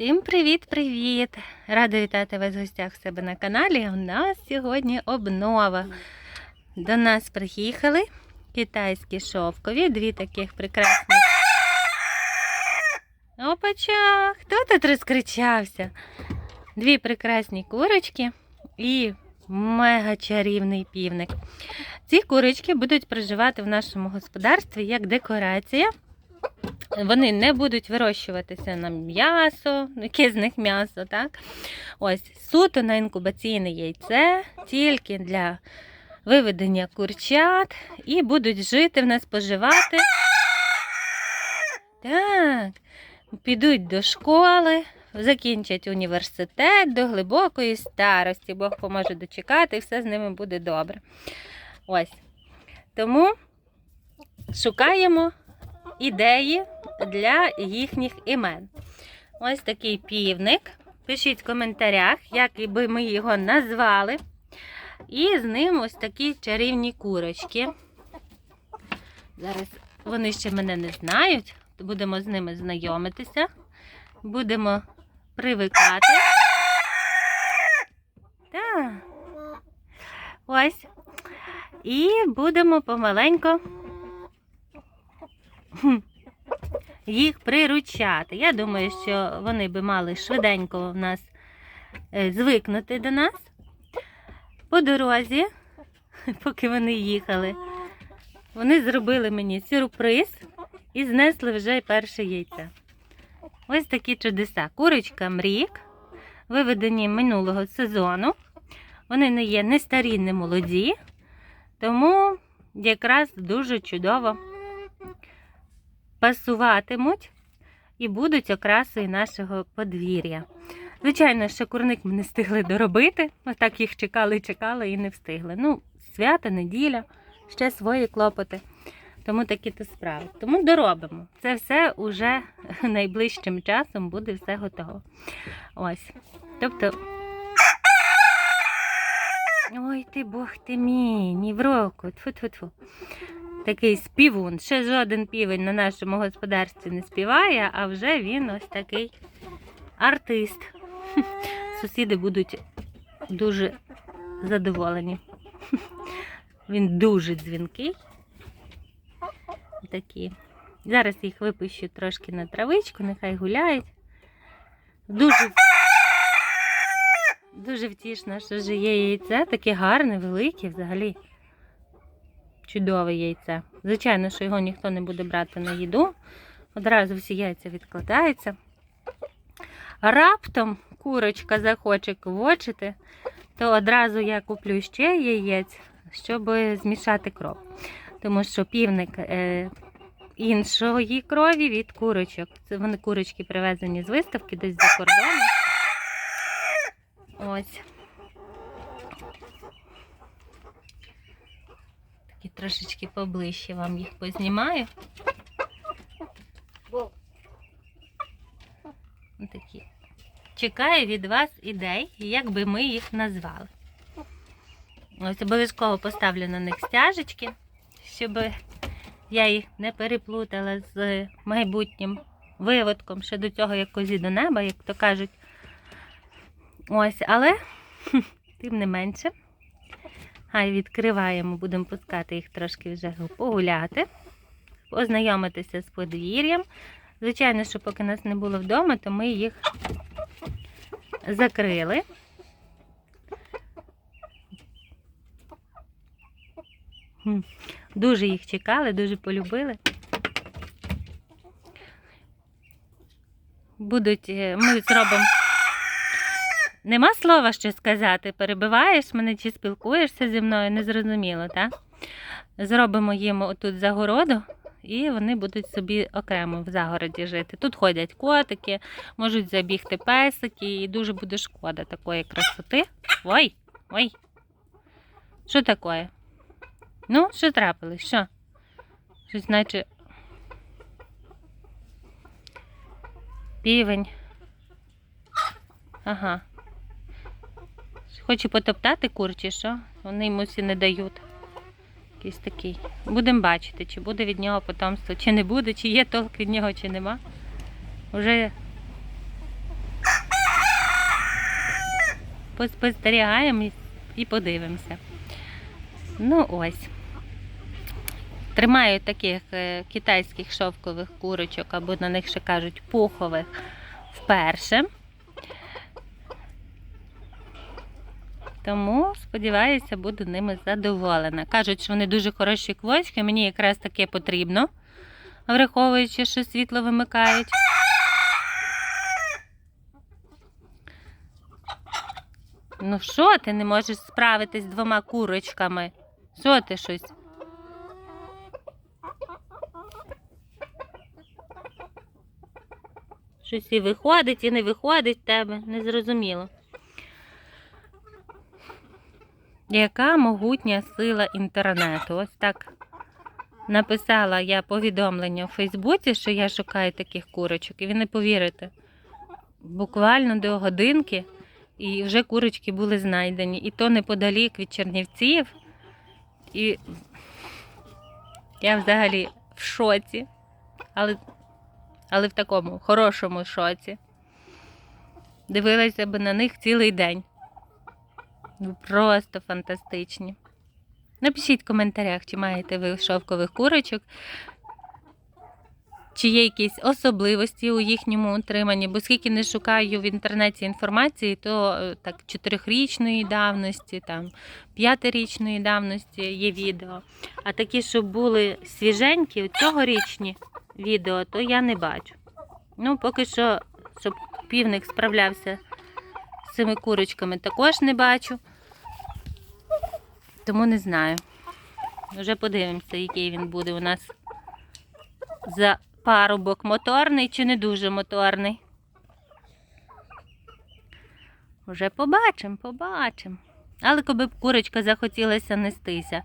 Всім привіт-привіт! Рада вітати вас в гостях в себе на каналі. У нас сьогодні обнова. До нас приїхали китайські шовкові, дві таких прекрасні. Опача! Хто тут розкричався? Дві прекрасні курочки і мега чарівний півник. Ці курочки будуть проживати в нашому господарстві як декорація. Вони не будуть вирощуватися на м'ясо, яке з них м'ясо, так? Ось суто на інкубаційне яйце, тільки для виведення курчат, і будуть жити в нас споживати. Так, підуть до школи, закінчать університет до глибокої старості. Бог поможе дочекати, і все з ними буде добре. Ось. Тому шукаємо ідеї для їхніх імен. Ось такий півник. Пишіть в коментарях, як би ми його назвали. І з ним ось такі чарівні курочки. Зараз вони ще мене не знають, будемо з ними знайомитися. Будемо привикати. Так. Ось. І будемо помаленько хм, їх приручати. Я думаю, що вони би мали швиденько в нас е, звикнути до нас. По дорозі, поки вони їхали, вони зробили мені сюрприз і знесли вже перше яйце. Ось такі чудеса. Курочка мрік, виведені минулого сезону. Вони не є не старі, не молоді, тому якраз дуже чудово пасуватимуть і будуть окрасою нашого подвір'я. Звичайно, що курник ми не встигли доробити. Отак їх чекали, чекали і не встигли. Ну, свята, неділя, ще свої клопоти. Тому такі то справи. Тому доробимо. Це все уже найближчим часом буде все готово. Ось. Тобто. Ой ти Бог ти мій, ні в року. Тфу-тфу-тфу. Такий співун. Ще жоден півень на нашому господарстві не співає, а вже він ось такий артист. Сусіди будуть дуже задоволені. Він дуже дзвінкий. Такі. Зараз їх випущу трошки на травичку, нехай гуляють. Дуже Дуже втішно, що вже є яйце, таке гарне, велике взагалі. Чудове яйце. Звичайно, що його ніхто не буде брати на їду. Одразу всі яйця відкладаються. Раптом курочка захоче квочити, то одразу я куплю ще яєць, щоб змішати кров. Тому що півник е, іншої крові від курочок. Це вони курочки привезені з виставки десь за кордоном. Ось. Такі трошечки поближче вам їх познімаю. Такі. Чекаю від вас ідей, як би ми їх назвали. Ось обов'язково поставлю на них стяжечки, щоб я їх не переплутала з майбутнім виводком ще до цього, як козі до неба, як то кажуть. Ось, але тим не менше. Хай відкриваємо, будемо пускати їх трошки вже погуляти, ознайомитися з подвір'ям. Звичайно, що поки нас не було вдома, то ми їх закрили. Дуже їх чекали, дуже полюбили. Будуть, е, ми зробимо. Нема слова що сказати. Перебиваєш мене чи спілкуєшся зі мною, незрозуміло, так? Зробимо їм отут загороду, і вони будуть собі окремо в загороді жити. Тут ходять котики, можуть забігти песики, і дуже буде шкода такої красоти. Ой, ой. Що таке? Ну, що трапилось? Що? Щось наче. Півень. Ага. Хоче потоптати кур чи що? Вони йому всі не дають. Якийсь такий. Будемо бачити, чи буде від нього потомство, чи не буде, чи є толк від нього, чи нема. Уже поспостерігаємо і- і подивимося. Ну ось. Тримаю таких е, китайських шовкових курочок, або на них ще кажуть пухових, вперше. Тому, сподіваюся, буду ними задоволена. Кажуть, що вони дуже хороші квочки, мені якраз таке потрібно, враховуючи, що світло вимикають. Ну що ти не можеш справитись з двома курочками? Що ти щось? Щось і виходить, і не виходить в тебе, незрозуміло. Яка могутня сила інтернету? Ось так написала я повідомлення у Фейсбуці, що я шукаю таких курочок, і ви не повірите. Буквально до годинки, і вже курочки були знайдені. І то неподалік від Чернівців. І я взагалі в шоці, але, але в такому хорошому шоці. Дивилася би на них цілий день. Ну, Просто фантастичні. Напишіть в коментарях, чи маєте ви шовкових курочок, чи є якісь особливості у їхньому утриманні, бо скільки не шукаю в інтернеті інформації, то е, так чотирьохрічної давності, там п'ятирічної давності є відео. А такі, щоб були свіженькі, цьогорічні відео, то я не бачу. Ну, поки що, щоб півник справлявся цими курочками, також не бачу. Тому не знаю. Вже подивимося, який він буде у нас за парубок моторний чи не дуже моторний. Вже побачимо, побачимо. Але коли б курочка захотілася нестися.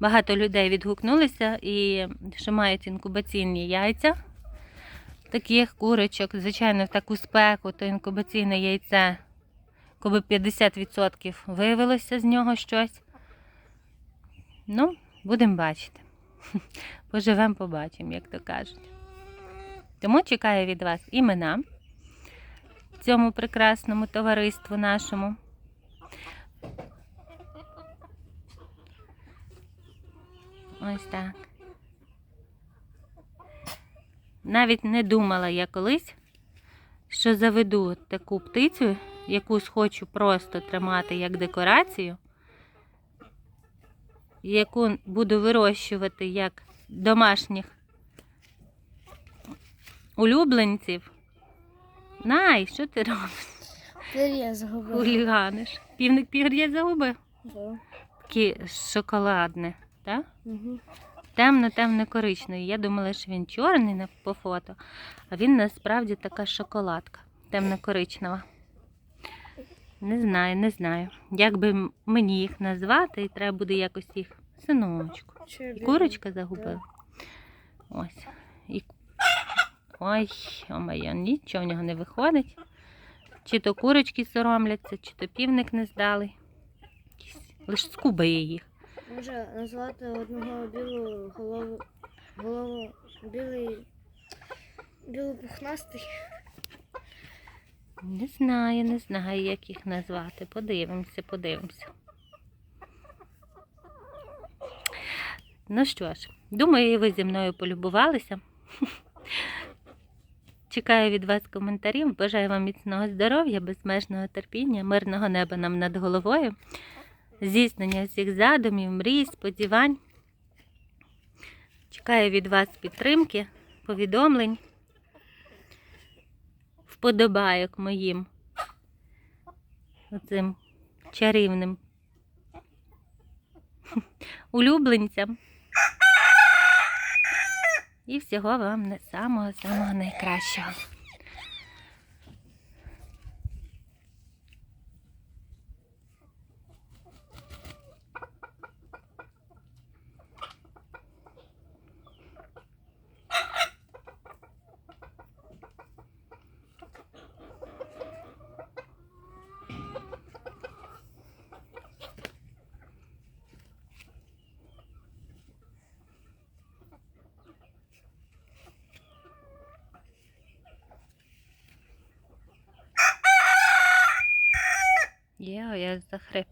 Багато людей відгукнулися і що мають інкубаційні яйця таких курочок. Звичайно, в таку спеку, то інкубаційне яйце, коли 50% виявилося з нього щось. Ну, будемо бачити. Поживемо, побачимо, як то кажуть. Тому чекаю від вас імена цьому прекрасному товариству нашому. Ось так. Навіть не думала я колись, що заведу таку птицю, яку хочу просто тримати як декорацію, яку буду вирощувати як домашніх улюбленців. Най, що ти робиш? Пер'я загубила. Хуліганиш. Півник пір'я загубив. Да. Таке шоколадне, так? Угу. Темно-темно коричневий. Я думала, що він чорний по фото, а він насправді така шоколадка, темно-коричнева. Не знаю, не знаю. Як би мені їх назвати, і треба буде якось їх синочку. І курочка загубила. Ось. І... Ой, о моє, нічого в нього не виходить. Чи то курочки соромляться, чи то півник не здали. Якісь- Лиш скубає їх. Може назвати одного білу голову, голову білий, білий пухнастий. Не знаю, не знаю, як їх назвати. Подивимося, подивимося. Ну що ж, думаю, і ви зі мною полюбувалися. Чекаю від вас коментарів. Бажаю вам міцного здоров'я, безмежного терпіння, мирного неба нам над головою, здійснення всіх задумів, мрій, сподівань. Чекаю від вас підтримки, повідомлень вподобайок моїм оцим чарівним улюбленцям. І всього вам самого-самого найкращого. Є, я захрип.